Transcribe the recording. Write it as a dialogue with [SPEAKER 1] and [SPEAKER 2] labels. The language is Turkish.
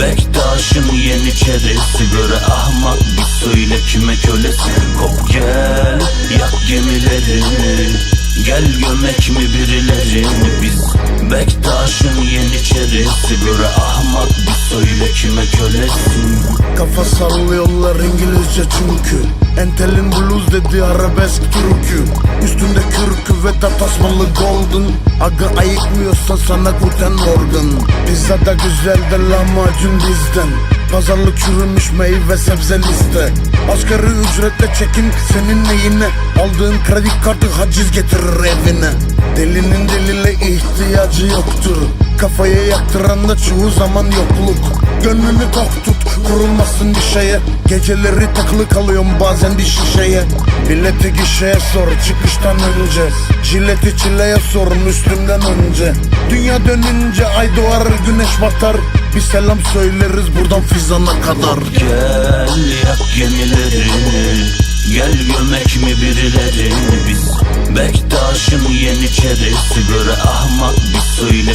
[SPEAKER 1] Bektaş'ın yeniçerisi göre ahmak. Bir söyle kime kölesin. Kop gel yak gemilerini Gel gömek mi birilerini biz Bektaş'ın yeniçerisi göre ahmak. Bir söyle kime kölesin.
[SPEAKER 2] Kafa sallıyorlar İngilizce çünkü. Entelin blues dedi arabesk türkü De tasmalı golden. Aga ayıkmıyorsa sana gluten organ. Pizza da güzel de lahmacun bizden. Pazarlık çürümüş meyve sebze liste Asgari ücretle çekin senin neyine? Aldığın kredi kartı haciz getirir evine. Delinin delile ihtiyacı yoktur. Kafayı yaktıran da çoğu zaman yokluk Gönlünü tok tut kurulmasın bir şeye. Geceleri takılı kalıyorum bazen bir şişeye. Bileti gişeye sor çıkıştan önce. Jileti çileye sorun üstümden önce. Dünya dönünce ay doğar güneş batar. Bir selam söyleriz buradan fizana kadar.
[SPEAKER 1] Gel yak gemilerini Gel gömek mi birilerini biz? Bektaş'ın yeniçerisi göre ahmak bir söyle